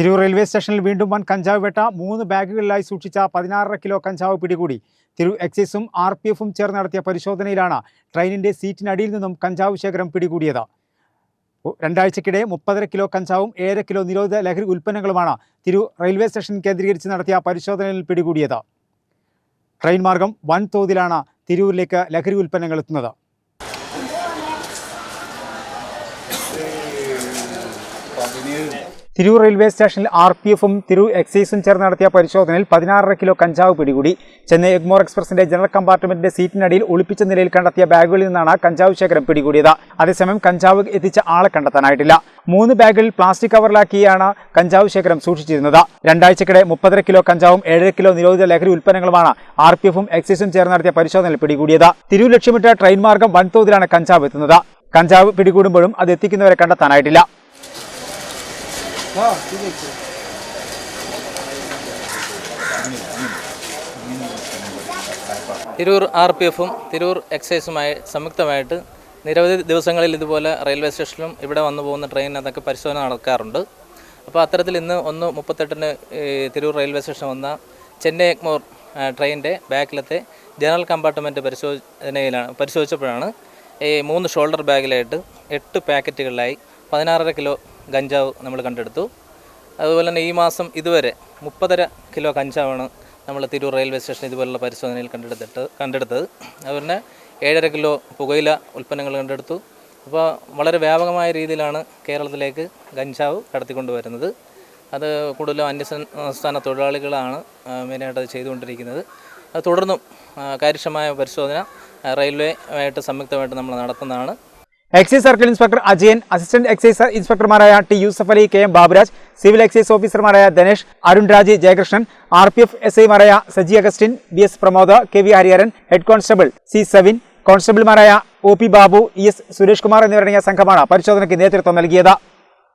Tirur railway സ്റ്റേഷനിൽ വീണ്ടും വൻ കഞ്ചാവ് വേട്ട മൂന്ന് ബാഗുകളിലായി സൂക്ഷിച്ച പതിനാറര കിലോ കഞ്ചാവ് പിടികൂടി. തിരൂർ എക്സൈസും ആർ പി എഫും ചേർന്ന് നടത്തിയ പരിശോധനയിലാണ് ട്രെയിനിന്റെ സീറ്റിനടിയിൽ നിന്നും കഞ്ചാവ് ശേഖരം പിടികൂടിയത്. രണ്ടാഴ്ചക്കിടെ മുപ്പതര കിലോ കഞ്ചാവും ഏഴര കിലോ നിരോധിത ലഹരി ഉൽപ്പന്നങ്ങളുമാണ് തിരൂർ റെയിൽവേ സ്റ്റേഷൻ കേന്ദ്രീകരിച്ച് നടത്തിയ പരിശോധനയിൽ പിടികൂടിയത്. ട്രെയിൻ മാർഗം വൻതോതിലാണ് തിരൂരിലേക്ക് ലഹരി ഉൽപ്പന്നങ്ങൾ എത്തുന്നത്. തിരൂർ റെയിൽവേ സ്റ്റേഷനിൽ ആർ പി എഫും തിരൂർ എക്സൈസും ചേർന്ന് നടത്തിയ പരിശോധനയിൽ പതിനാറര കിലോ കഞ്ചാവ് പിടികൂടി. ചെന്നൈ എഗ്മോർ എക്സ്പ്രസിന്റെ ജനറൽ കമ്പാർട്ട്മെന്റിന്റെ സീറ്റിനടിയിൽ ഒളിപ്പിച്ച നിലയിൽ കണ്ടെത്തിയ ബാഗുകളിൽ നിന്നാണ് കഞ്ചാവ് ശേഖരം പിടികൂടിയത്. അതേസമയം കഞ്ചാവ് എത്തിച്ച ആളെ കണ്ടെത്താനായിട്ടില്ല. മൂന്ന് ബാഗുകളിൽ പ്ലാസ്റ്റിക് കവറിലാക്കിയാണ് കഞ്ചാവ് ശേഖരം സൂക്ഷിച്ചിരുന്നത്. രണ്ടാഴ്ചക്കിടെ മുപ്പതര കിലോ കഞ്ചാവും ഏഴര കിലോ നിരോധിത ലഹരി ഉൽപ്പന്നങ്ങളുമാണ് ആർ പി എഫും എക്സൈസും ചേർന്ന് നടത്തിയ പരിശോധനയിൽ പിടികൂടിയത്. തിരൂർ ലക്ഷ്യമിട്ട ട്രെയിൻ മാർഗം വൻതോതിലാണ് കഞ്ചാവ് എത്തുന്നത്. കഞ്ചാവ് പിടികൂടുമ്പോഴും അത് എത്തിക്കുന്നവരെ കണ്ടെത്താനായിട്ടില്ല. തിരൂർ ആർ പി എഫും തിരൂർ എക്സൈസുമായി സംയുക്തമായിട്ട് നിരവധി ദിവസങ്ങളിൽ ഇതുപോലെ റെയിൽവേ സ്റ്റേഷനിലും ഇവിടെ വന്നു പോകുന്ന ട്രെയിനിനകത്തൊക്കെ പരിശോധന നടക്കാറുണ്ട്. അപ്പോൾ അത്തരത്തിൽ ഇന്ന് ഒന്ന് മുപ്പത്തെട്ടിന് തിരൂർ റെയിൽവേ സ്റ്റേഷൻ വന്ന ചെന്നൈ എഗ്മോർ ട്രെയിനിന്റെ ബാക്കിലത്തെ ജനറൽ കമ്പാർട്ട്മെന്റ് പരിശോധനയിലാണ് പരിശോധിച്ചപ്പോഴാണ് ഈ മൂന്ന് ഷോൾഡർ ബാഗിലായിട്ട് എട്ട് പാക്കറ്റുകളിലായി പതിനാറര കിലോ ഗഞ്ചാവ് നമ്മൾ കണ്ടെടുത്തു. അതുപോലെ തന്നെ ഈ മാസം ഇതുവരെ മുപ്പതര കിലോ കഞ്ചാവാണ് നമ്മൾ തിരൂർ റെയിൽവേ സ്റ്റേഷൻ ഇതുപോലുള്ള പരിശോധനയിൽ കണ്ടെടുത്തിട്ട് കണ്ടെടുത്തത്. അതുപോലെ ഏഴര കിലോ പുകയില ഉൽപ്പന്നങ്ങൾ കണ്ടെടുത്തു. അപ്പോൾ വളരെ വ്യാപകമായ രീതിയിലാണ് കേരളത്തിലേക്ക് കഞ്ചാവ് കടത്തിക്കൊണ്ടുവരുന്നത്. അത് കൂടുതലും അന്യസംസ്ഥാന തൊഴിലാളികളാണ് മെയിനായിട്ട് അത് ചെയ്തുകൊണ്ടിരിക്കുന്നത്. അത് തുടർന്നും കാര്യക്ഷമമായ പരിശോധന റെയിൽവേ ആയിട്ട് സംയുക്തമായിട്ട് നമ്മൾ നടത്തുന്നതാണ്. Excise circle inspector Ajayan assistant excise ഇൻസ്പെക്ടർമാരായ T Yusuf Ali K M Baburaj civil excise ഓഫീസർമാരായ Dhanesh Arun Raj Jayakrishnan R P F S ഐമാരായ Saji Augustine B S Pramod K V Hariharan head constable C Sevin കോൺസ്റ്റബിൾമാരായ O P Babu E S Suresh Kumar എന്നിവരടങ്ങിയ സംഘമാണ് പരിശോധനയ്ക്ക് നേതൃത്വം നൽകിയത്.